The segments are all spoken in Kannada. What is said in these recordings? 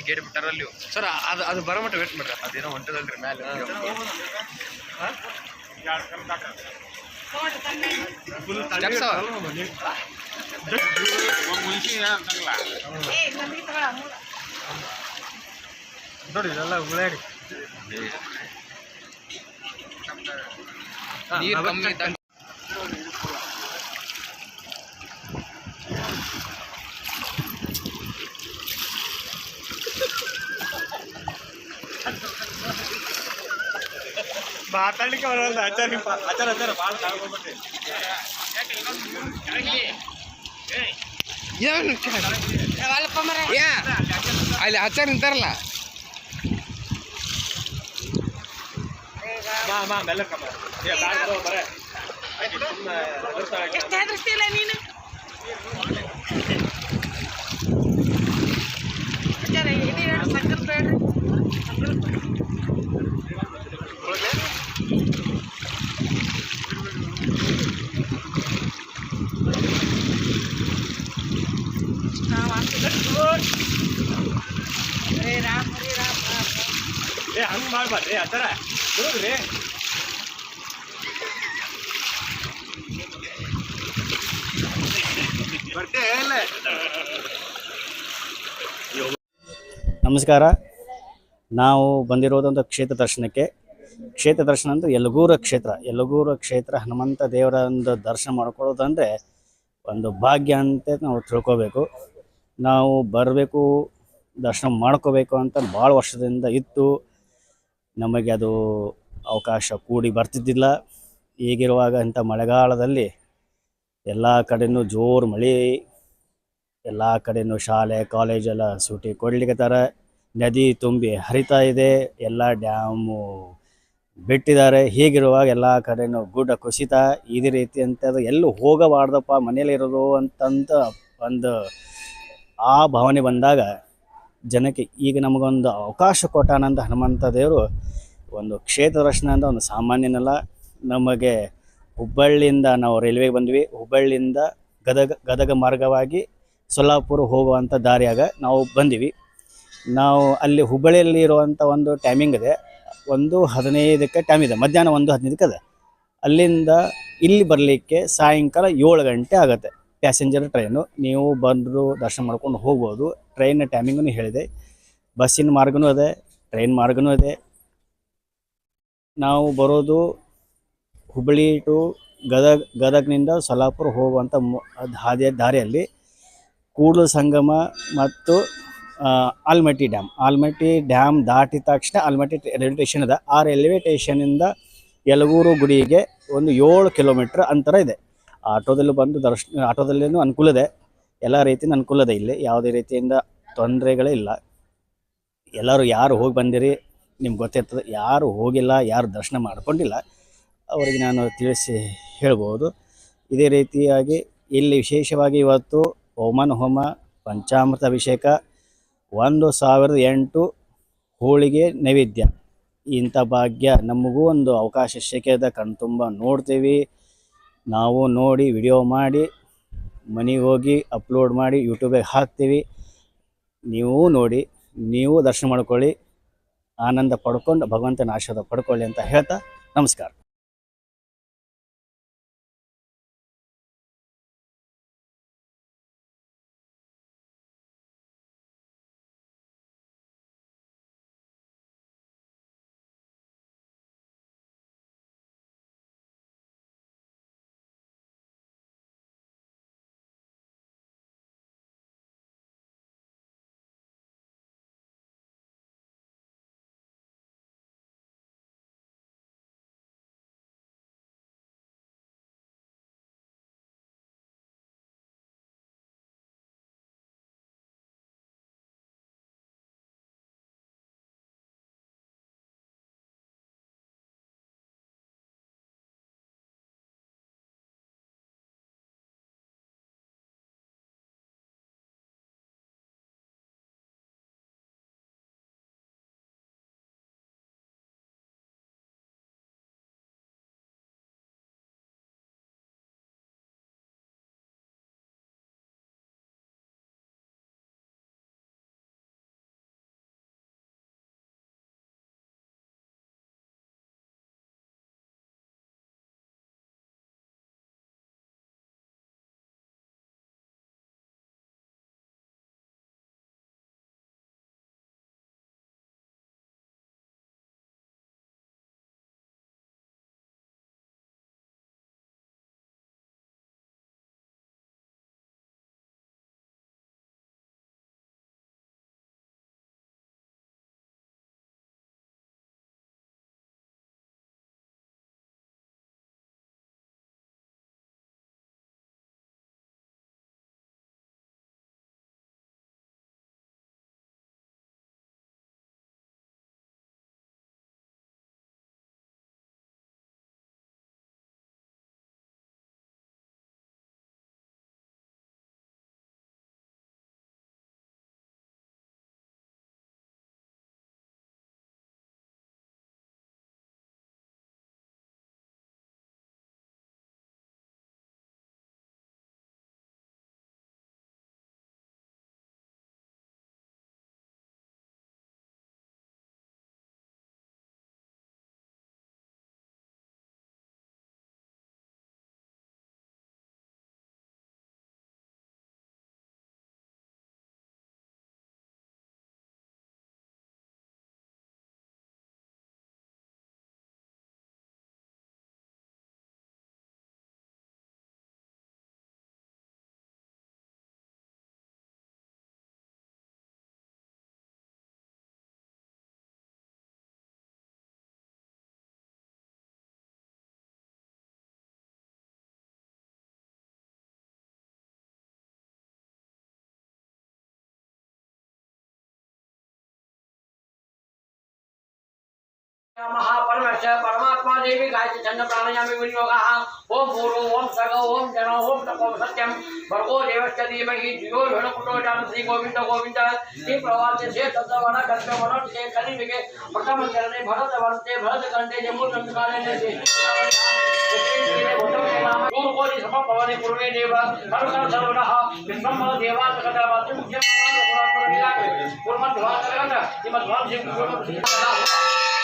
ಗೇಟ್ ಬಿಟ್ಟಾರ ಅಲ್ಲಿ. ಸರ್ ಅದು ಅದು ಬರೋ ಮಟ್ಟ ವೇಟ್ ಮಾಡ್ರಿ. ಅದೇನೋ ಹೊಂಟದಲ್ರಿ ಅವ? ನೋಡಿ ಇದೆಲ್ಲ ಉಳ್ಳಾಡಿ ನೀರು ಕಮ್ಮಿ ಮಾತಾಡ್ಲಿಕ್ಕೆ ಬರಲ್ಲ ಆಚಾರ ಆಚಾರ ಆಚಾರ ಭಾಳ ತಗೊಂಡ್ಬಿಟ್ರಿ ಏನು ಯಾ ಅಲ್ಲಿ ಹಚ್ಚಾರ ನಿಂತಾರಲ್ಲ ಮಾ ಮಾ ಮೆಲ್ಲ ಕಮ್ಮ ಏ ಬ್ಯಾಡ ಬಿಡು ಬರೇ ಆಯ್ತು ಸುಮ್ಮನೆ ಅಗರ್ತಾಳೆ ಎಷ್ಟು ಹೆದರ್ಸ್ತಿಲ್ಲ ನೀನು ಅಜ್ಜಾರ, ಇದು ಎರಡು ಸಕ್ಕರೆ ಬೇಡ್ರಿ. ಏ, ಹಂಗೆ ಆ ಥರ. ನಮಸ್ಕಾರ. ನಾವು ಬಂದಿರೋದೊಂದು ಕ್ಷೇತ್ರ ದರ್ಶನಕ್ಕೆ. ಕ್ಷೇತ್ರ ದರ್ಶನ ಅಂದರೆ ಯಲಗೂರ ಕ್ಷೇತ್ರ. ಯಲಗೂರ ಕ್ಷೇತ್ರ ಹನುಮಂತ ದೇವರ ಒಂದು ದರ್ಶನ ಮಾಡ್ಕೊಳ್ಳೋದಂದರೆ ಒಂದು ಭಾಗ್ಯ ಅಂತ ನಾವು ತಿಳ್ಕೊಬೇಕು. ನಾವು ಬರಬೇಕು, ದರ್ಶನ ಮಾಡ್ಕೋಬೇಕು ಅಂತ ಭಾಳ ವರ್ಷದಿಂದ ಇತ್ತು. ನಮಗೆ ಅದು ಅವಕಾಶ ಕೂಡಿ ಬರ್ತಿದ್ದಿಲ್ಲ. ಈಗಿರುವಾಗ ಇಂಥ ಮಳೆಗಾಲದಲ್ಲಿ ಎಲ್ಲ ಕಡೆಯೂ ಜೋರು ಮಳೆ, ಎಲ್ಲ ಕಡೆನೂ ಶಾಲೆ ಕಾಲೇಜೆಲ್ಲ ಸೂಟಿ ಕೊಡ್ಲಿಕ್ಕತ್ತಾರ ನದಿ ತುಂಬಿ ಹರಿತಾ ಇದೆ. ಎಲ್ಲ ಡ್ಯಾಮು ಬಿಟ್ಟಿದ್ದಾರೆ. ಹೀಗಿರುವಾಗ ಎಲ್ಲ ಕಡೆನೂ ಗುಡ್ಡ ಕುಸಿತ. ಇದೇ ರೀತಿ ಅಂತ ಎಲ್ಲೂ ಹೋಗಬಾರ್ದಪ್ಪ ಮನೇಲಿ ಇರೋದು ಅಂತಂತ ಒಂದು ಆ ಭಾವನೆ ಬಂದಾಗ ಜನಕ್ಕೆ ಈಗ ನಮಗೊಂದು ಅವಕಾಶ ಕೊಟ್ಟಾನಂತ ಹನುಮಂತ ದೇವರು ಒಂದು ಕ್ಷೇತ್ರ ದರ್ಶನ ಅಂತ ಒಂದು ಸಾಮಾನ್ಯನಲ್ಲ. ನಮಗೆ ಹುಬ್ಬಳ್ಳಿಯಿಂದ ನಾವು ರೈಲ್ವೆಗೆ ಬಂದ್ವಿ. ಹುಬ್ಬಳ್ಳಿಯಿಂದ ಗದಗ ಗದಗ ಮಾರ್ಗವಾಗಿ ಸೊಲ್ಲಾಪುರ ಹೋಗುವಂಥ ದಾರಿಯಾಗ ನಾವು ಬಂದಿವಿ. ನಾವು ಅಲ್ಲಿ ಹುಬ್ಬಳ್ಳಿಯಲ್ಲಿ ಇರುವಂಥ ಒಂದು ಟೈಮಿಂಗ್ ಇದೆ. ಒಂದು ಹದಿನೈದಕ್ಕೆ ಟೈಮ್ ಇದೆ. ಮಧ್ಯಾಹ್ನ ಒಂದು ಹದಿನೈದಕ್ಕೆ ಅದ. ಅಲ್ಲಿಂದ ಇಲ್ಲಿ ಬರಲಿಕ್ಕೆ ಸಾಯಂಕಾಲ ಏಳು ಗಂಟೆ ಆಗುತ್ತೆ. ಪ್ಯಾಸೆಂಜರ್ ಟ್ರೈನು ನೀವು ಬಂದು ದರ್ಶನ ಮಾಡ್ಕೊಂಡು ಹೋಗ್ಬೋದು. ಟ್ರೈನ್ ಟೈಮಿಂಗೂ ಹೇಳಿದೆ. ಬಸ್ಸಿನ ಮಾರ್ಗನೂ ಇದೆ ಟ್ರೈನ್ ಮಾರ್ಗನೂ ಇದೆ. ನಾವು ಬರೋದು ಹುಬ್ಬಳ್ಳಿ ಟು ಗದಗ, ಗದಗ್ನಿಂದ ಸೊಲ್ಲಾಪುರ ಹೋಗುವಂಥ ಹಾದಿಯ ದಾರಿಯಲ್ಲಿ ಕೂಡಲ ಸಂಗಮ ಮತ್ತು ಆಲ್ಮಟ್ಟಿ ಡ್ಯಾಮ್. ಆಲ್ಮಟ್ಟಿ ಡ್ಯಾಮ್ ದಾಟಿದ ತಕ್ಷಣ ಆಲ್ಮಟ್ಟಿ ರೈಲ್ವೆ ಸ್ಟೇಷನ್ ಇದೆ. ಆ ರೈಲ್ವೆ ಸ್ಟೇಷನಿಂದ ಯಲಗೂರು ಗುಡಿಗೆ ಒಂದು ಏಳು ಕಿಲೋಮೀಟ್ರ್ ಅಂತರ ಇದೆ. ಆಟೋದಲ್ಲಿ ಬಂದು ದರ್ಶನ ಆಟೋದಲ್ಲೇನು ಅನುಕೂಲ ಇದೆ. ಎಲ್ಲ ರೀತಿಯಿಂದ ಅನುಕೂಲ ಇದೆ ಇಲ್ಲಿ. ಯಾವುದೇ ರೀತಿಯಿಂದ ತೊಂದರೆಗಳೇ ಇಲ್ಲ. ಎಲ್ಲರೂ ಯಾರು ಹೋಗಿ ಬಂದಿರಿ ನಿಮ್ಗೆ ಗೊತ್ತಿರ್ತದೆ. ಯಾರು ಹೋಗಿಲ್ಲ, ಯಾರು ದರ್ಶನ ಮಾಡ್ಕೊಂಡಿಲ್ಲ ಅವರಿಗೆ ನಾನು ತಿಳಿಸಿ ಹೇಳ್ಬೋದು. ಇದೇ ರೀತಿಯಾಗಿ ಇಲ್ಲಿ ವಿಶೇಷವಾಗಿ ಇವತ್ತು ಹೋಮನ ಹೋಮ, ಪಂಚಾಮೃತ ಅಭಿಷೇಕ, ಒಂದು ಸಾವಿರದ ಎಂಟು ಹೋಳಿಗೆ ನೈವೇದ್ಯ. ಇಂಥ ಭಾಗ್ಯ ನಮಗೂ ಒಂದು ಅವಕಾಶ ಸಿಕ್ಕಿದ. ಕಣ್ತುಂಬ ನೋಡ್ತೀವಿ. ನಾವು ನೋಡಿ ವಿಡಿಯೋ ಮಾಡಿ, ಮನೆಗೆ ಹೋಗಿ ಅಪ್ಲೋಡ್ ಮಾಡಿ ಯೂಟ್ಯೂಬಿಗೆ ಹಾಕ್ತೀವಿ. ನೀವು ನೋಡಿ, ನೀವು ದರ್ಶನ ಮಾಡ್ಕೊಳ್ಳಿ, ಆನಂದ ಪಡ್ಕೊಂಡು ಭಗವಂತನ ಆಶೀರ್ವಾದ ಪಡ್ಕೊಳ್ಳಿ ಅಂತ ಹೇಳ್ತಾ ನಮಸ್ಕಾರ. महापरमेश्वर परमात्मा देवी गायत्री छंद प्राणायामी विनियोगा। ओम भूरो, ओम सग ओम जनो, ओम तपो सत्यम भर्गो देवश्च धीमहि धियो ह्यण कुटो जान श्री गोविंद गोविंद श्री प्रवाद्य से तद्वण कल्प वण से कलि विगे प्रथम चरणे भरत वंदे भरत कंडे जम्बू नंदकाले ने से भवानी पूर्वे देव हर कर सर्वनः विश्वम देवात् कदा वातु मुख्य परमात्मा परमिलाके पूर्वध्वान करगत श्रीमद्वान सिंह पूर्व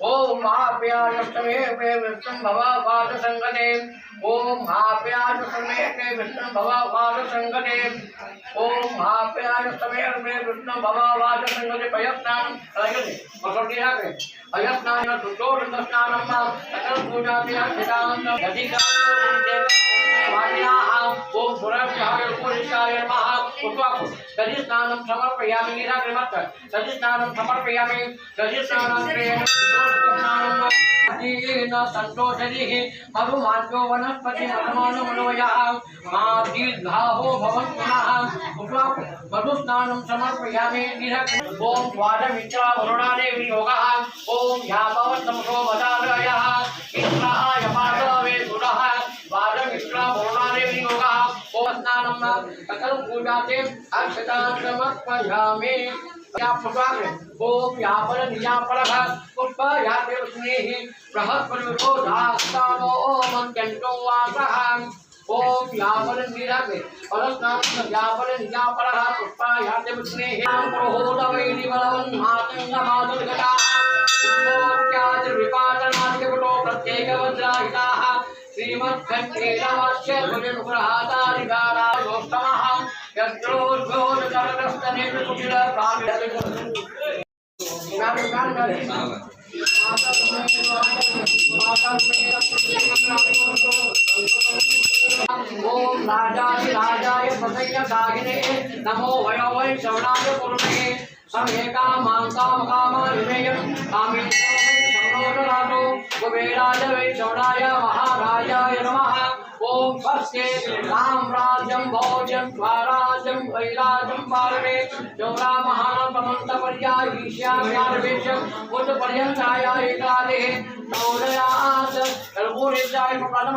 ओम महाप्यायस्तमे मे विष्णु भवापाद संगते ओम महाप्यायस्तमे मे विष्णु भवापाद संगते ओम महाप्यायस्तमे मे विष्णु भवापाद संगते प्रयत्न आगे। पयस्नानं अयस्नान शुद्धोषण स्नानम सकल पूजा सिद्धांत ओम पुरस्काय नमः। उद्वक् दधिस्नानं समर्पयामि निराकृमत् दधिस्नानं समर्पयामि दधिस्नानं क्रियते न संतोषरिः मरुमार्गो वनस्पतिमनोमनोयः मा दीर्घाहो भवन् पुनः मधुस्नानं समर्पयामि निरक् ॐ द्वादमित्रा वरुणा योगः ॐ यापवत्तमसो वदालयः मित्राय पाठवे सुरः। द्वादमित्रा वरुणा योगः ॐ स्नानं सकलं पूजाते? अक्षतां समर्पयामि ओम यापन नियापर ओम ओम यावन वीरागे परस्नाम यावन यापरः पुष्पायाते स्नेहं प्रोहोदवे निवलवन् मातङ्गमादुर्गताः उद्भोत्यादिर्विपाटनादिकपुटो प्रत्येकवज्राहिताः। श्रीमद्घण्टेनवश्य भुजनुग्रहातारिगारायोस्तमः यत्रोद्भोदकरकस्तनेत्रकुटिलप्रामिडविकुटिलम् दागिने नमो वयो वै श्रवणाय पूर्णे समेका मांसाम कामानिमेय कामितो वै श्रवणोदरातो वै श्रवणाय महाराजाय नमः। ओम फस्के राम राज्यम भोजम स्वराज्यम वैराज्यम पारवे चौरा महान प्रमंत कर्पूरेशाय प्रथम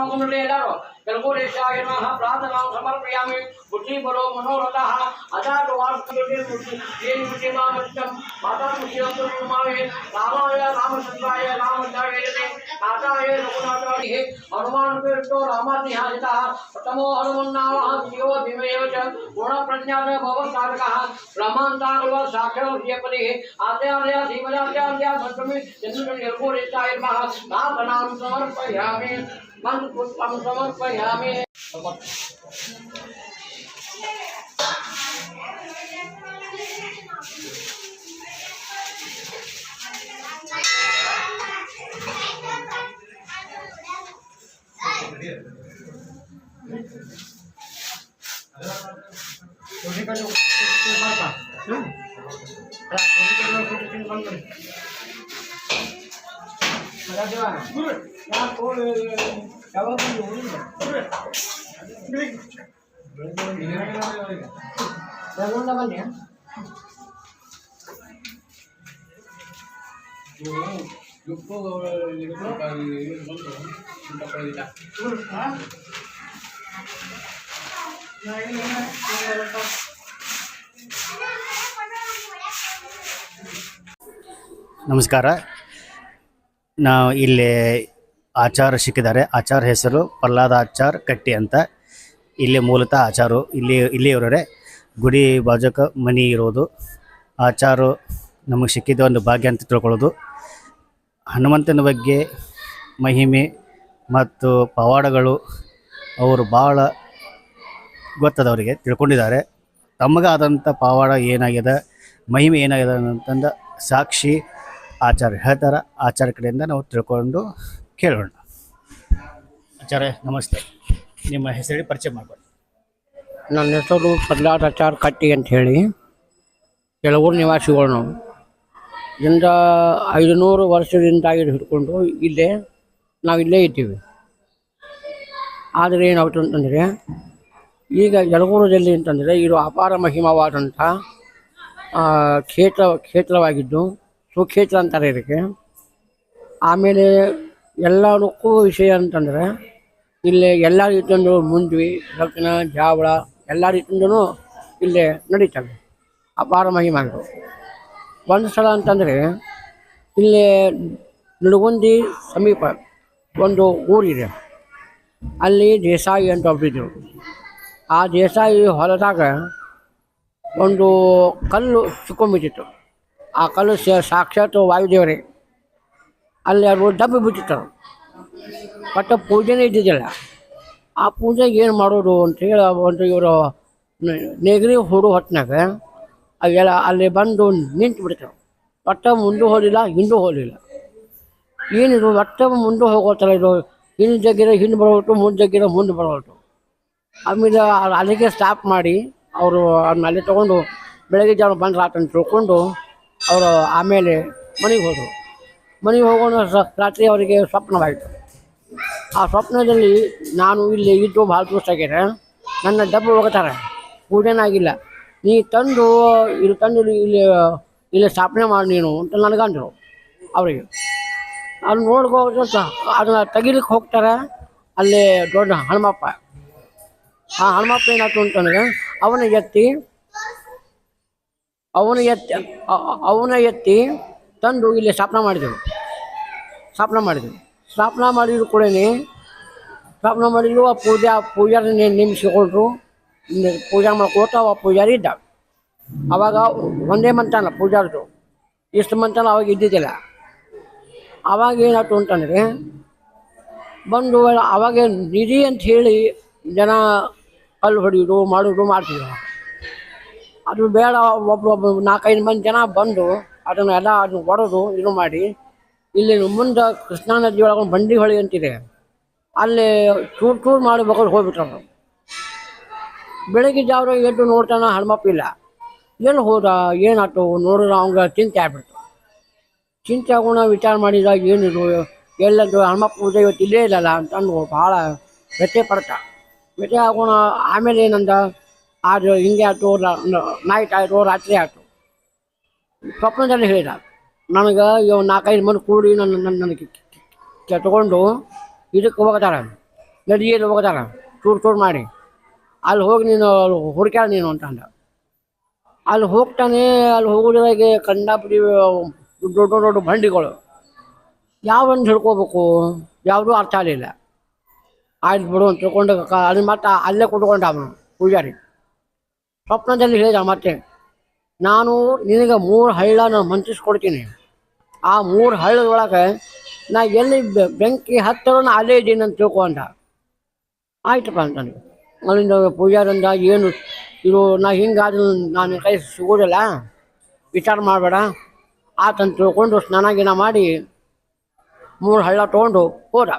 कर्पूरेशाय नमः, प्रार्थनां समर्पयामि। बुद्धिबलो मनोरथः। अजातवार्तिमामृतं मातामुखिरन्तर्मामि रामाय रामचन्द्राय रामचार्यते नाथाय रघुनाथादिः हनुमान्तो रामादिहानितः प्रथमो हनुमन्नामः शिवो भीमेव च। गुणप्रज्ञात भवसाधकः ब्रह्मान्तागुल साक्षरपतिः आद्याद्या धीमजाद्याद्या सन्तमि चन्द्रकर्पूरेशाय नमः। नाथनां समर्पयामि। मन पुष्पम समर्पयामि छोटे का जो मारता हम्म छोटे का जो छोटे चिंतन कर ನಮಸ್ಕಾರ ನಾವು ಇಲ್ಲಿ ಆಚಾರ ಸಿಕ್ಕಿದ್ದಾರೆ. ಆಚಾರ ಹೆಸರು ಪ್ರಹ್ಲಾದ ಆಚಾರ್ ಕಟ್ಟಿ ಅಂತ. ಇಲ್ಲಿ ಮೂಲತಃ ಆಚಾರು ಇಲ್ಲಿ, ಇಲ್ಲಿಯವರೇ ಗುಡಿ ಬಾಜಕ ಮನಿ ಇರೋದು. ಆಚಾರು ನಮಗೆ ಸಿಕ್ಕಿದ ಒಂದು ಭಾಗ್ಯ ಅಂತ ತಿಳ್ಕೊಳ್ಳೋದು. ಹನುಮಂತನ ಬಗ್ಗೆ ಮಹಿಮೆ ಮತ್ತು ಪವಾಡಗಳು ಅವರು ಭಾಳ ಗೊತ್ತದವರಿಗೆ ತಿಳ್ಕೊಂಡಿದ್ದಾರೆ. ತಮಗಾದಂಥ ಪವಾಡ ಏನಾಗಿದೆ, ಮಹಿಮೆ ಏನಾಗಿದೆ ಅಂತಂದ ಸಾಕ್ಷಿ ಆಚಾರ್ಯ ಹೇಳ್ತಾರ, ಆಚಾರ್ಯ ಕಡೆಯಿಂದ ನಾವು ತಿಳ್ಕೊಂಡು ಕೇಳೋಣ. ಆಚಾರ್ಯ, ನಮಸ್ತೆ. ನಿಮ್ಮ ಹೆಸರು ಪರಿಚಯ ಮಾಡ್ಕೊಳ್ಳಿ. ನನ್ನ ಹೆಸರು ಪ್ರಹ್ಲಾದಾಚಾರ್ ಕಟ್ಟಿ ಅಂತ ಹೇಳಿ. ಕೆಲವೂರು ನಿವಾಸಿಗಳು ನಾವು. ಇಂದ ಐದುನೂರು ವರ್ಷದಿಂದ ಹಿಡ್ಕೊಂಡು ಇಲ್ಲೇ ನಾವು ಇಲ್ಲೇ ಇದ್ದೀವಿ. ಆದರೆ ಏನಾಗುತ್ತೆ ಅಂತಂದರೆ, ಈಗ ಯಲಗೂರದಲ್ಲಿ ಅಂತಂದರೆ ಇದು ಅಪಾರ ಮಹಿಮವಾದಂಥ ಕ್ಷೇತ್ರ, ಕ್ಷೇತ್ರವಾಗಿದ್ದು ಸುಕ್ಷೇತ್ರ ಅಂತಾರೆ ಇದಕ್ಕೆ. ಆಮೇಲೆ ಎಲ್ಲದಕ್ಕೂ ವಿಷಯ ಅಂತಂದರೆ, ಇಲ್ಲಿ ಎಲ್ಲ ರೀತಿಯಿಂದ ಮುಂದ್ವಿ ಲಗ್ನ ಜಾವಳ ಎಲ್ಲ ರೀತಿಯಿಂದನೂ ಇಲ್ಲೇ ನಡೀತವೆ, ಅಪಾರ ಮಹಿಮಾನರು ಒಂದು ಸ್ಥಳ ಅಂತಂದರೆ, ಇಲ್ಲಿ ನಡುಗುಂದಿ ಸಮೀಪ ಒಂದು ಊರಿದೆ. ಅಲ್ಲಿ ದೇಸಾಯಿ ಅಂತ ಒಬ್ಬಿದ್ರು ಆ ದೇಸಾಯಿ ಹೊಲದಾಗ ಒಂದು ಕಲ್ಲು ಸಿಕ್ಕೊಂಬಿಟ್ಟಿತ್ತು. ಆ ಕಲ್ಲು ಸ- ಸಾಕ್ಷಾತ್ ವಾಯುದೇವರೇ. ಅಲ್ಲಿ ಅವರು ಡಬ್ಬಿ ಬಿಟ್ಟಿತ್ತು ಬಟ್ ಪೂಜೆನೇ ಇದ್ದಿದ್ದಿಲ್ಲ. ಆ ಪೂಜೆಗೆ ಏನು ಮಾಡೋದು ಅಂತೇಳಿ ಒಂದು ಇವರು ನೆಗರಿ ಹುಡು ಹೊತ್ತಿನಾಗ ಅವೆಲ್ಲ ಅಲ್ಲಿ ಬಂದು ನಿಂತು ಬಿಡ್ತಾರೆ. ಪಟ್ಟ ಮುಂದೆ ಹೋಗಲಿಲ್ಲ ಹಿಂದೂ ಹೋಗಲಿಲ್ಲ ಏನಿದು ಒಟ್ಟು ಮುಂದೆ ಹೋಗೋತಲ್ಲ ಇದು. ಹಿಂದೆ ಜಗ್ಗಿರೋ, ಹಿಂದೆ ಬರೋಟು ಮುಂದೆ ಜಗ್ಗಿರ, ಮುಂದೆ ಬರೋಟು ಆಮೇಲೆ ಅಲ್ಲಿಗೆ ಸ್ಟಾಪ್ ಮಾಡಿ, ಅವರು ಅಲ್ಲಿ ತೊಗೊಂಡು ಬೆಳಗ್ಗೆ ಜನ ಬಂದು ಆತನ ತಿಳ್ಕೊಂಡು ಅವರು ಆಮೇಲೆ ಮನೆಗೆ ಹೋದರು. ಮನೆಗೆ ಹೋಗೋಣ ರಾತ್ರಿ ಅವರಿಗೆ ಸ್ವಪ್ನವಾಯಿತು. ಆ ಸ್ವಪ್ನದಲ್ಲಿ ನಾನು ಇಲ್ಲಿ ಇದ್ದು ಭಾಳ ಆಗ್ಯಾರ ನನ್ನ ಡಬ್ಬು ಹೋಗ್ತಾರೆ. ಪೂಜೆನಾಗಿಲ್ಲ ನೀ ತಂದು, ಇಲ್ಲಿ ತಂದು ಇಲ್ಲಿ ಇಲ್ಲಿ ಸ್ಥಾಪನೆ ಮಾಡಿ ನೀನು ಅಂತ ನನಗಂದರು ಅವರಿಗೆ. ಅಲ್ಲಿ ನೋಡ್ಕೋ ಅದನ್ನ ತೆಗಿಲಿಕ್ಕೆ ಹೋಗ್ತಾರೆ. ಅಲ್ಲಿ ದೊಡ್ಡ ಹನುಮಪ್ಪ. ಆ ಹನುಮಪ್ಪ ಏನಾಯ್ತು ಅಂತಂದರೆ ಅವನ ಎತ್ತಿ ಅವನ ಎತ್ತಿ ಅವನ ಎತ್ತಿ ತಂದು ಇಲ್ಲಿ ಸ್ಥಾಪನೆ ಮಾಡಿದೆವು. ಸ್ಥಾಪನೆ ಮಾಡಿದೆವು. ಸ್ಥಾಪನೆ ಮಾಡಿದ್ರು ಕೂಡ ಸ್ಥಾಪನೆ ಮಾಡಿದ್ರು, ಆ ಪೂಜಾ ಪೂಜಾರಿ ನೇಮಿಸಿಕೊಂಡ್ರು. ಪೂಜಾ ಮಾಡ್ಕೋತ ಆ ಪೂಜಾರಿ ಇದ್ದ. ಅವಾಗ ಒಂದೇ ಮಂತಾನ ಪೂಜಾರದು. ಇಷ್ಟು ಮಂತಾನ ಅವಾಗ ಇದ್ದಿದ್ದಿಲ್ಲ. ಅವಾಗ ಏನಾಯ್ತು ಅಂತಂದರೆ, ಬಂದು ಅವಾಗ ನಿಧಿ ಅಂತ ಹೇಳಿ ಜನ ಕಲ್ಲು ಹೊಡೆಯೋದು, ಮಾಡೋದು, ಮಾಡ್ತಿದ್ರು. ಅದು ಬೇಡ ಒಬ್ಬೊಬ್ಬ ನಾಲ್ಕೈದು ಮಂದಿ ಜನ ಬಂದು ಅದನ್ನು ಎಲ್ಲ ಅದನ್ನು ಒಡೆದು ಇದು ಮಾಡಿ, ಇಲ್ಲಿ ಮುಂದೆ ಕೃಷ್ಣಾ ನದಿ ಒಳಗೆ ಒಂದು ಬಂಡಿ ಹೊಳಿ ಅಂತಿದೆ. ಅಲ್ಲಿ ಚೂರು ಚೂರು ಮಾಡಿ ಬೇಕಾದ್ರೆ ಹೋಗ್ಬಿಟ್ರು ಬೆಳಗ್ಗೆ ಜಾವ ಎದ್ದು ನೋಡ್ತಾನ ಹನುಮಪ್ಪ ಇಲ್ಲ. ಎಲ್ಲಿ ಹೋದ, ಏನಾಯ್ತು ನೋಡಿದ್ರೆ ಅವಂಗೆ ಚಿಂತೆ ಆಗ್ಬಿಡ್ತು. ಚಿಂತೆ ಆಗೋಣ, ವಿಚಾರ ಮಾಡಿದ ಏನಿದು ಎಲ್ಲದ್ದು ಹನುಮಪ್ಪ ಪೂಜೆ ಇವತ್ತು ಇಲ್ಲೇ ಇಲ್ಲಲ್ಲ ಅಂತಂದು ಭಾಳ ವ್ಯಥೆ ಪಡ್ತ. ವ್ಯಥೆ ಆಗೋಣ, ಆಮೇಲೆ ಏನಂದ ಅದು ಹಿಂಗೆ ಆಯ್ತು ನೈಟ್ ಆಯಿತು, ರಾತ್ರಿ ಆಯಿತು. ಸ್ವಪ್ನದಲ್ಲಿ ಹೇಳಿದ, ನನಗೆ ಇವ್ ನಾಲ್ಕೈದು ಮಂದಿ ಕೂಡಿ ನನ್ನ ನನ್ನ ನನಗೆ ತಗೊಂಡು ಇದಕ್ಕೆ ಹೋಗ್ತಾರೆ ನದಿಯಲ್ಲಿ ಹೋಗ್ತಾರೆ ಚೂರು ಚೂರು ಮಾಡಿ. ಅಲ್ಲಿ ಹೋಗಿ ನೀನು ಹುಡುಕ್ಯಾಳ ನೀನು ಅಂತಂದ ಅಲ್ಲಿ ಹೋಗ್ತಾನೆ, ಅಲ್ಲಿ ಹೋಗೋದ್ರಾಗೆ ಕಂಡಾಪುರಿ ದೊಡ್ಡ ದೊಡ್ಡ ಬಂಡಿಗಳು. ಯಾವೊಂದು ಹಿಡ್ಕೋಬೇಕು? ಯಾವುದೂ ಅರ್ಥ ಆಗಲಿಲ್ಲ. ಆಯ್ತು ಬಿಡು ಅಂತ ತಿಳ್ಕೊಂಡು ಅದನ್ನ ಮತ್ತೆ ಅಲ್ಲೇ ಕುಟ್ಕೊಂಡ ಅವನು ಪೂಜಾರಿ. ಸ್ವಪ್ನದಲ್ಲಿ ಹೇಳಿದ ಮತ್ತೆ ನಾನು ನಿನಗೆ ಮೂರು ಹಳ್ಳನ ನಾನು ಮಂತ್ರಿಸ್ಕೊಡ್ತೀನಿ ಆ ಮೂರು ಹಳ್ಳದೊಳಗೆ ನಾ ಎಲ್ಲಿ ಬೆಂಕಿ ಹತ್ತಿರ ನಾ ಅಲ್ಲೇ ಇದ್ದೀನಿ ಅಂತ ತಿಳ್ಕೊ ಅಂತ ಆಯ್ತಪ್ಪ ಅಂತಾನೆ ಅಲ್ಲಿಂದ ಪೂಜಾರಿಂದ ಏನು ಇದು, ನಾ ಹಿಂಗಾದ್ರೆ ನಾನು ಕೈ ಸಿಗೋದಿಲ್ಲ, ವಿಚಾರ ಮಾಡಬೇಡ. ಆತಂತ ತಿಳ್ಕೊಂಡು ಸ್ನಾನ ಗಿನ ಮಾಡಿ ಮೂರು ಹಳ್ಳ ತೊಗೊಂಡು ಹೋದ.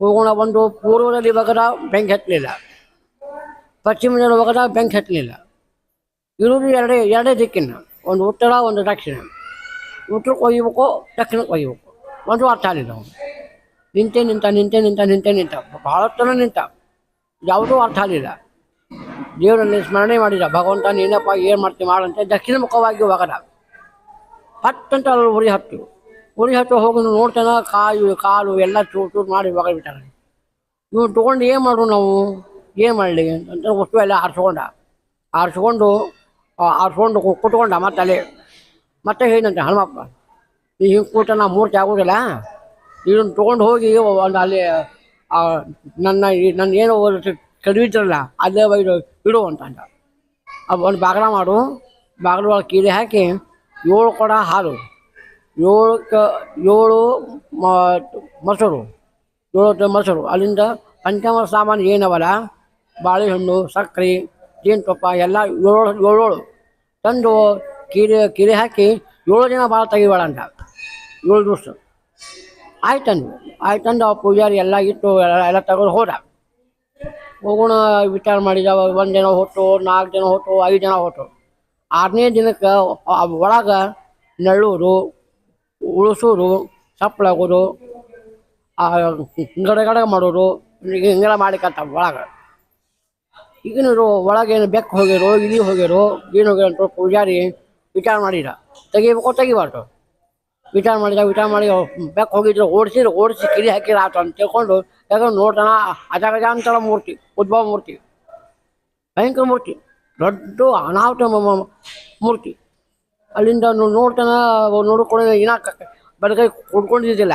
ಹೋಗೋಣ ಬಂದು ಪೂರ್ವದಲ್ಲಿ ಬಗ್ಗೆ ಬೆಂಕಿ ಹತ್ತಲಿಲ್ಲ. ಪಶ್ಚಿಮದಲ್ಲಿ ಹೋಗದಾಗ ಬೆಂಕಿ ಹತ್ತಲಿಲ್ಲ. ಇರೋದು ಎರಡೇ ಎರಡೇ ದಿಕ್ಕಿನ. ಒಂದು ಉತ್ತರ, ಒಂದು ದಕ್ಷಿಣ. ಉತ್ತರಕ್ಕೆ ಒಯ್ಯಬೇಕು, ದಕ್ಷಿಣಕ್ಕೆ ಒಯ್ಯಬೇಕು. ಒಂದು ಅರ್ಥ ಆಗಲಿಲ್ಲ ಅವನು. ನಿಂತೆ ನಿಂತ ನಿಂತೆ ನಿಂತ ನಿಂತೆ ನಿಂತ. ಭಾಳ ಹೊತ್ತನ ನಿಂತ. ಯಾವುದೂ ಅರ್ಥ ಆಗಲಿಲ್ಲ. ದೇವರನ್ನು ಸ್ಮರಣೆ ಮಾಡಿದ ಭಗವಂತ, ನೀನಪ್ಪ ಏನು ಮಾಡ್ತೀವಿ ಮಾಡಂತೆ ದಕ್ಷಿಣ ಮುಖವಾಗಿ ಹೋಗದ ಹತ್ತಂತ ಅಲ್ಲಿ ಉರಿ ಹತ್ತು. ಉರಿ ಹತ್ತು ಹೋಗಿ ನೋಡ್ತಾನೆ ಕಾಯಿ ಕಾಲು ಎಲ್ಲ ಚೂರು ಚೂರು ಮಾಡಿ ಬಿಟ್ಟಾರೆ ಇವ್ನು ತೊಗೊಂಡು ಏನು ಮಾಡು ನಾವು? ಏನು ಮಾಡಲಿ? ಅಂತ ವಸ್ತು ಎಲ್ಲ ಆರಿಸ್ಕೊಂಡ ಆರಿಸ್ಕೊಂಡು ಆರಿಸ್ಕೊಂಡು ಕುತ್ಕೊಂಡ ಮತ್ತೆ ಅಲ್ಲಿ ಮತ್ತೆ ಹೇಳಿದಂತೆ ಹನುಮಪ್ಪ? ಈ ಹಿಂಗೆ ಕೂತ ನಾ ಮೂರ್ತಿ ಆಗೋದಿಲ್ಲ? ಇದನ್ನು ತೊಗೊಂಡು ಹೋಗಿ ಒಂದು ಅಲ್ಲಿ ನನ್ನ ನನ್ನ ಏನು ಕಡಿವಿದ್ರಲ್ಲ ಅಲ್ಲೇ ಒಯ್ದು ಇಡು ಅಂತ ಅಂದ ಒಂದು ಬಾಗಲ ಮಾಡು. ಬಾಗಲ ಒಳಗೆ ಕೀಲಿ ಹಾಕಿ ಏಳು ಕೊಡ ಹಾಲು. ಏಳು ಕ ಏಳು ಮೊಸರು. ಏಳು ಮೊಸರು. ಅಲ್ಲಿಂದ ಪಂಚಮ ಸಾಮಾನು ಏನವಲ್ಲ? ಬಾಳೆಹಣ್ಣು, ಸಕ್ಕರೆ, ಜೇನುತುಪ್ಪ ಎಲ್ಲ ಏಳು ಏಳೇಳು ತಂದು ಕೀರೆ ಕೀರೆ ಹಾಕಿ ಏಳು ದಿನ ಭಾಳ ತೆಗಿಬೇಡ ಅಂತ ಏಳು ದಿವಸ. ಆಯ್ತಂದು ಆಯ್ತಂದು ಆ ಪೂಜಾರಿ ಎಲ್ಲ ಇಟ್ಟು ಎಲ್ಲ ಎಲ್ಲ ತಗೊಂಡು ಹೋದ. ಹೋಗೋಣ ವಿಚಾರ ಮಾಡಿದ, ಒಂದು ದಿನ ಹೊಟ್ಟು ನಾಲ್ಕು ಜನ ಹೊಟ್ಟು ಐದು ಜನ ಹೊಟ್ಟು ಆರನೇ ದಿನಕ್ಕೆ ಒಳಗೆ ನೆಳ್ಳೂರು ಉಳಿಸೋರು ಸಪ್ಪಳಾಗೋದು ಗಡಗಡ ಗಡ ಮಾಡೋರು, ಹಿಂಗೆಲ್ಲ ಮಾಡಿಕತ್ತ ಒಳಗೆ. ಈಗಿನವರು ಒಳಗೇನು ಬೆಕ್ಕು ಹೋಗ್ಯಾರೋ, ಇಲಿ ಹೋಗ್ಯಾರೋ, ಏನು ಹೋಗ್ಯಾರ ಅಂತ ಪೂಜಾರಿ, ವಿಚಾರ ಮಾಡಿದ ತೆಗಿಬೇಕು, ತೆಗಿಬಾರ್ದು. ವಿಚಾರ ಮಾಡಿದ ವಿಚಾರ ಮಾಡಿ ಬೆಕ್ಕು ಹೋಗಿದ್ರು ಓಡಿಸಿದ್ರು ಓಡಿಸಿ ಕಿರಿ ಹಾಕಿರ ಆತ ಅಂತ ತಿಳ್ಕೊಂಡು, ಯಾಕಂದ್ರೆ ನೋಡ್ತಾನ ಅಜಗಜಾಂತರ ಮೂರ್ತಿ, ಉದ್ಭವ ಮೂರ್ತಿ. ಭಯಂಕರ ಮೂರ್ತಿ. ದೊಡ್ಡ ಅನಾಹುತ ಮೂರ್ತಿ. ಅಲ್ಲಿಂದ ನೋಡ್ತಾನೆ ನೋಡ್ಕೊಂಡು ಇನ್ನ ಬಡಗೈ ಕುಡ್ಕೊಂಡಿದ್ದಿಲ್ಲ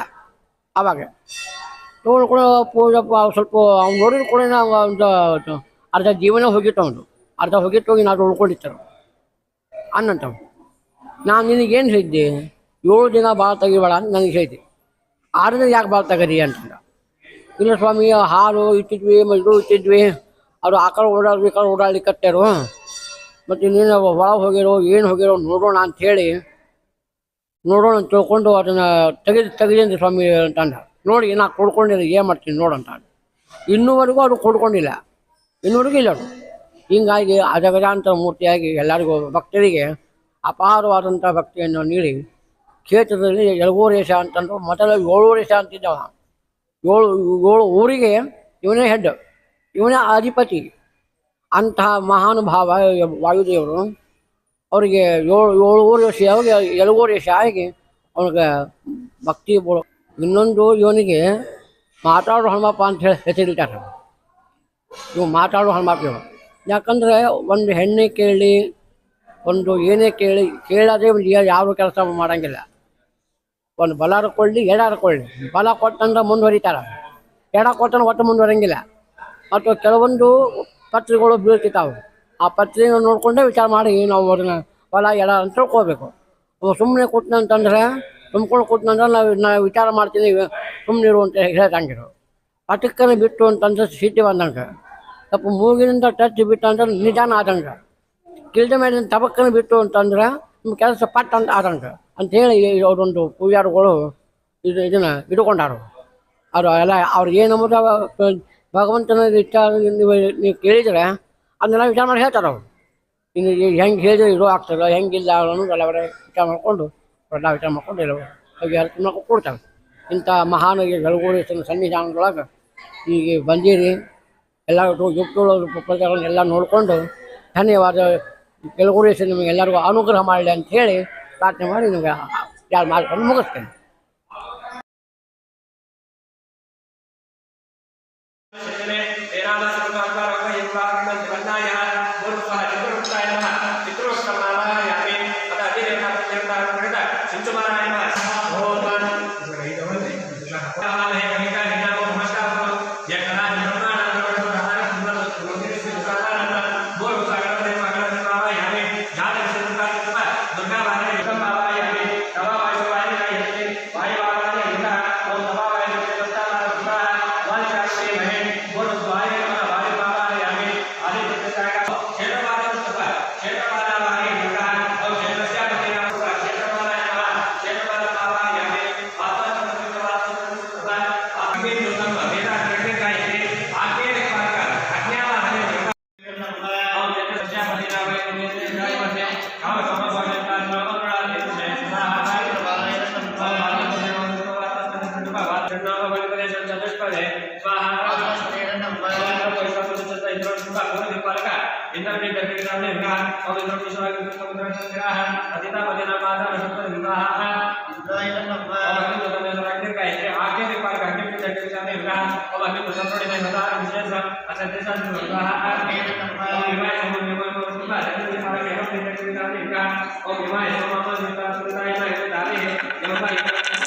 ಆವಾಗ. ನೋಡ್ಕೊಂಡು ಪೂಜಪ್ಪ ಸ್ವಲ್ಪ ಅವ್ನು ನೋಡಿದ ಕೂಡ ಒಂದು ಅರ್ಧ ಜೀವನ ಹೋಗಿತ್ತು ಅವನು ಅರ್ಧ ಹೋಗಿತ್ತು ಹೋಗಿ ನಾನು ಉಳ್ಕೊಂಡಿತ್ತು ಅನ್ನಂತವ್ ನಾನು ನಿನಗೇನು ಹೇಳಿದ್ದೆ? ಏಳು ದಿನ ಭಾಳ ತೆಗಿಬೇಡ ಅಂತ ನನಗೆ ಹೇಳಿದೆ ಆರು ದಿನ ಯಾಕೆ ಭಾಳ ತೆಗರಿ ಅಂತಂದ. ಇಲ್ಲ ಸ್ವಾಮಿ ಹಾಲು ಇಟ್ಟಿದ್ವಿ ಇದು ಇಟ್ಟಿದ್ವಿ, ಅವರು ಆ ಕಡೆ ಓಡಾಡ್ವಿ ಈ ಕಡೆ ಓಡಾಡ್ಲಿಕ್ಕತ್ತಾರು ಮತ್ತು ನೀನು ಒಳ ಹೋಗಿರೋ, ಏನು ಹೋಗಿರೋ ನೋಡೋಣ ಅಂಥೇಳಿ ನೋಡೋಣ ಅಂತ ತಿಳ್ಕೊಂಡು ಅದನ್ನು ತೆಗೆದು ತೆಗೆದೇನ್ರಿ ಸ್ವಾಮಿ ಅಂತಂದ. ನೋಡಿ ನಾನು ಕೊಡ್ಕೊಂಡಿಲ್ಲ ಏನು ಮಾಡ್ತೀನಿ ನೋಡಂತ ಇನ್ನೂವರೆಗೂ ಅವರು ಕೊಡ್ಕೊಂಡಿಲ್ಲ. ಇನ್ನೂವರೆಗೂ ಇಲ್ಲ ಹಿಂಗಾಗಿ ಅಜಗಜಾಂತರ ಮೂರ್ತಿಯಾಗಿ ಎಲ್ಲರಿಗೂ ಭಕ್ತರಿಗೆ ಅಪಾರವಾದಂಥ ಭಕ್ತಿಯನ್ನು ನೀಡಿ ಕ್ಷೇತ್ರದಲ್ಲಿ ಎಳಗೂರೇಶ ಅಂತಂದು ಮೊದಲು ಏಳೂರೇಶ ಅಂತಿದ್ದವ. ಏಳು ಏಳು ಊರಿಗೆ ಇವನೇ ಹೆಡ್ ಇವನೇ ಅಧಿಪತಿ. ಅಂತಹ ಮಹಾನುಭಾವ ವಾಯುದೇವರು ಅವರಿಗೆ ಏಳು ಏಳು ವರ್ಷ ಯಾವಾಗ ವರ್ಷ ಆಗಿ ಅವನಿಗೆ ಭಕ್ತಿ ಬೋ ಇನ್ನೊಂದು ಇವನಿಗೆ ಮಾತಾಡೋ ಹನುಮಪ್ಪ ಅಂತ ಹೇಳಿ ಹೆಸರಿಟ್ಟಾರೆ. ಇವು ಮಾತಾಡೋ ಹಾಗೆ ಮಾಡ್ತೀವಿ ಯಾಕಂದರೆ ಒಂದು ಹೆಣ್ಣೆ ಕೇಳಿ, ಒಂದು ಏನೇ ಕೇಳಿ, ಕೇಳದೆ ಒಂದು ಯಾರು ಕೆಲಸ ಮಾಡೋಂಗಿಲ್ಲ. ಒಂದು ಬಲ ಹರ್ಕೊಳ್ಳಿ ಎಡ ಹರ್ಕೊಳ್ಳಿ ಬಲ ಕೊಟ್ಟಂದ್ರೆ ಮುಂದುವರಿತಾರೆ. ಎಡ ಕೊಟ್ಟಂದ್ರೆ ಒಟ್ಟು ಮುಂದುವರಂಗಿಲ್ಲ ಮತ್ತು ಕೆಲವೊಂದು ಪತ್ರಿಕೆಗಳು ಬೀಳ್ತಿತ್ತಾವೆ ಆ ಪತ್ರಿಕೆ ನೋಡಿಕೊಂಡೇ ವಿಚಾರ ಮಾಡಿ ನಾವು ಅದನ್ನು ಬಲ, ಎಡ ಅಂತ ತಿಳ್ಕೋಬೇಕು. ಸುಮ್ಮನೆ ಕೊಟ್ಟನಂತಂದ್ರೆ ತುಂಬ್ಕೊಂಡು ಕೂತ್ನಂದ್ರೆ ನಾವು ನಾವು ವಿಚಾರ ಮಾಡ್ತೀನಿ ಸುಮ್ಮನಿರು ಅಂತ ಹೇಳ್ತಂಗಿರು ಪಟಕ್ಕನೆ ಬಿಟ್ಟು ಅಂತಂದ್ರೆ ಸಿಟಿ ಬಂದಂಗೆ. ಸ್ವಲ್ಪ ಮೂಗಿನಿಂದ ಟಚ್ ಬಿಟ್ಟು ಅಂದ್ರೆ ನಿಧಾನ ಆದಂಗೆ. ಕಿಲ್ದ ಮೇಲೆ ತಬಕ್ಕನ ಬಿಟ್ಟು ಅಂತಂದ್ರೆ ನಿಮ್ಮ ಕೆಲಸ ಪಟ್ ಅಂತ ಆದಂಗೆ. ಅಂಥೇಳಿ ಅವರೊಂದು ಪೂಜಾರಿಗಳು ಇದು ಇದನ್ನು ಇಟ್ಕೊಂಡಾರು ಅವರು ಎಲ್ಲ ಅವ್ರಿಗೆ ಏನು ಭಗವಂತನ ವಿಚಾರ ನೀವು ನೀವು ಕೇಳಿದರೆ ಅದನ್ನೆಲ್ಲ ವಿಚಾರ ಮಾಡಿ ಹೇಳ್ತಾರೆ ಅವರು. ಇನ್ನು ಹೆಂಗೆ ಹೇಳಿದ್ರೆ ಇದು ಆಗ್ತದೆ ಹೆಂಗಿಲ್ಲ ಅನ್ನೋದೆಲ್ಲ ಅವರೇ ವಿಚಾರ ಮಾಡಿಕೊಂಡು, ಎಲ್ಲ ವಿಚಾರ ಮಾಡ್ಕೊಂಡು ಎಲ್ಲ ಹೋಗಿ ಕೊಡ್ತಾರೆ. ಇಂಥ ಮಹಾನಗಿ ಬೆಳಗೋಡಿ ಸನ್ನಿಧಾನದೊಳಗೆ ಈಗ ಬಂದಿರಿ. ಎಲ್ಲ ಯುಕ್ತಗಳು ಪ್ರಚಾರವನ್ನು ಎಲ್ಲ ನೋಡಿಕೊಂಡು ಧನ್ಯವಾದ ಕೆಲವು ನಿಮಗೆ ಎಲ್ಲರಿಗೂ ಅನುಗ್ರಹ ಮಾಡಲಿ ಅಂತ ಹೇಳಿ ಪ್ರಾರ್ಥನೆ ಮಾಡಿ ನಿಮಗೆ ಎರಡು ಮಾತನ್ನು ಮುಗಿಸ್ತೇನೆ. घटना का बल पर चतुष पर है इंद्र ने करके किताब ने कहा और इंद्र की सेवा के लिए उसका पुत्र ने कहा अतिता पतिना माता ने सुपर विवाह है और अभी तो तुमने लड़ाई ने कहा कि आगे के पार घाटे में करके किताब ने कहा और अभी तो सबने बता विशेष असत्य साथ में विवाह है और विवाह समय में कोई कोई सुना है तो हमारे के हम ने करके किताब ने कहा और विवाह समय में विवाह सुविधा है ना ये दाले है जब भाई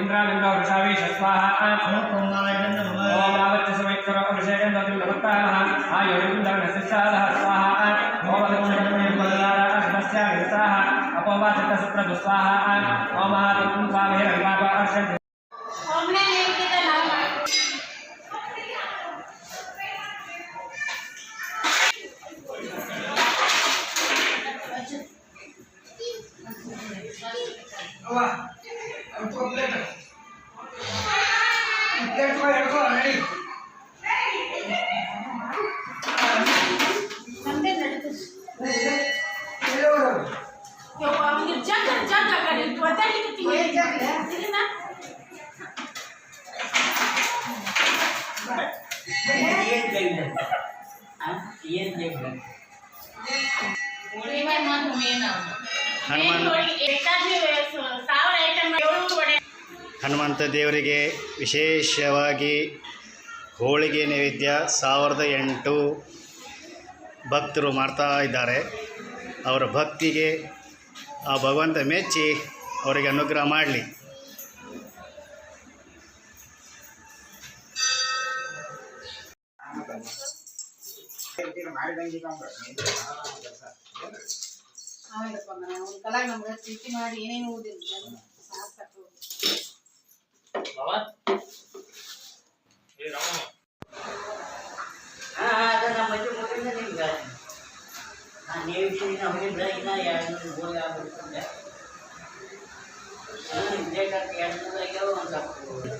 ఇంద్రాలింగ వృషావి స్వాహ ఓం ఆవత్య సమయత్వర వృషేయం దత్తం నమస్తా ఆయోగింద నసిసాద స్వాహ ఓం అదృష్టం బలదార నస్య స్వాహ అపవాచత సత్ర స్వాహ ఓం ఆదం స్వామి రవివాగ అర్షం ಹನುಮಂತ ದೇವರಿಗೆ ವಿಶೇಷವಾಗಿ ಹೋಳಿಗೆ ನೈವೇದ್ಯ ಸಾವಿರದ ಎಂಟು ಭಕ್ತರು ಮಾಡ್ತಾ ಇದ್ದಾರೆ. ಅವರ ಭಕ್ತಿಗೆ ಆ ಭಗವಂತ ಮೆಚ್ಚಿ ಅವರಿಗೆ ಅನುಗ್ರಹ ಮಾಡಲಿ. ಆಮೇಲಪ್ಪ ನಾನು ಒಂದು ಕಲಾಗ ನಮ್ಗೆ ಪ್ರೀತಿ ಮಾಡಿ ಏನೇನು ಓದಿಲ್ಲ ಸಾಕು ನೀ ಈ ಕಡೆ ಕೂಡ ಫೋನ್ ಮಾತಾಡು ಸೈಡ್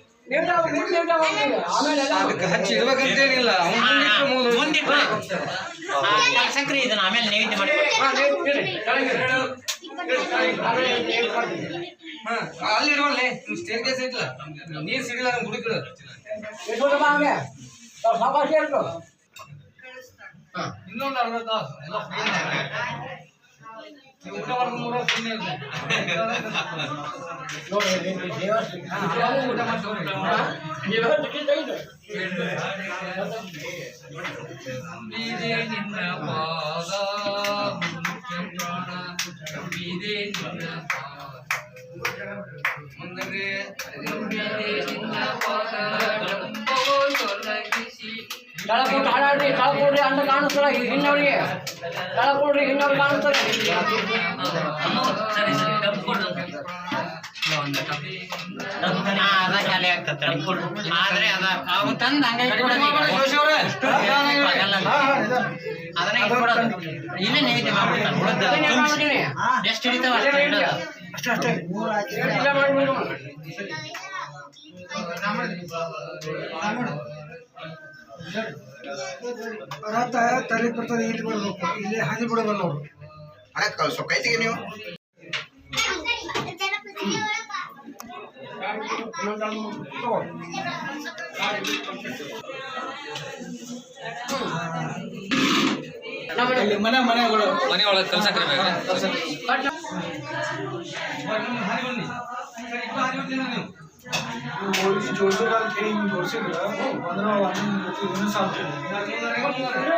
ಹಚ್ಚಿ ಇಡ್ಬೇಕಂತೇನಿಲ್ಲ ಸಕ್ರೆ ಇದನ್ನ ಆಮೇಲೆ ನೈವೇದ್ಯ ಮಾಡಿ. ಅಲ್ಲಿ ಇಡುವಲ್ಲೇ ಸ್ಟೇರ್ ಕೇಸ್ ಐತಲ್ಲ ನೀರ್ ಸಿಡಿಲ್ಲ ಇನ್ನೊಂದು ಅರ್ಧ ತಾಸು. ಎಲ್ಲ free ಇದೆ. ನೀವು ಊಟ ಮಾಡ್ಕೊಂಡು ಮೂರು ಹೊತ್ತು ಸುಮ್ನೆ ಇರ್ಲಿ. ಹಾ, ಊಟ ಮಾಡ್ಕೊಂಡು ಕೊಟ್ಟು ನಿನ್ನ ಪಾದ ಕೊಡ್ರಿ ಹಾಡಾಡ್ರಿ ಅಂತ ಕಾಣಿಸ್ತಲ್ಲ ಕಾಣಿಸ್ತಾರೆ ಸರಿ ಸರಿ ಡಬ್ಬು ಕೊಡು ಹಾ, ಅದ ಖಾಲಿ ಆಗ್ತದೆ. ಆದ್ರೆ ಅದ ಅವು ತಂದು ಹಂಗೆ ಅದನ್ನ ಇಟ್ಕೊಡೋದು. ಇಲ್ಲೇ ನೈವೇದ್ಯ ಮಾಡ್ಬಿಡ್ತಾನೆ ಉಳಿದ ಎಷ್ಟು ಹಿಡಿತಾವ ಅಷ್ಟು ಇಡೋದು ಮಾಡ್ಬಿಡು. ರಥ ತಲೆ ಬರ್ತದೆ ಇಲ್ಲಿ ಬರಬೇಕು. ಇಲ್ಲಿ ಹಾದಿ ಬಿಡಬಲ್ಲ ಅವರು ಆಯ್ತು ಸ್ವಲ್ಪ ಕೈತಿಗೆ ನೀವು? ಮನೆ ಮನೆಗಳು. ಮನೆ ಒಳಗೆ ಕಲ್ಸಕ್ರೆ ಕಟ್ ಇಬ್ರು ಹಾರಿಬಿಡ್ತೀನಿ ನೀವು ಓಡಿಸಿ ಜೋಡಿಸೋದಾದ್ರೆ ಕೇಳಿ ಹಿಂಗೆ ಜೋಡಿಸಿದ್ರೆ ಅಂದ್ರೆ ಅಲ್ಲಿನ ಜೊತೆ ಇನ್ನೂ ಸಾಧ್ಯ ತಂಗಿಗೆ ಇರ್ಬೇಕಂದ್ರೆ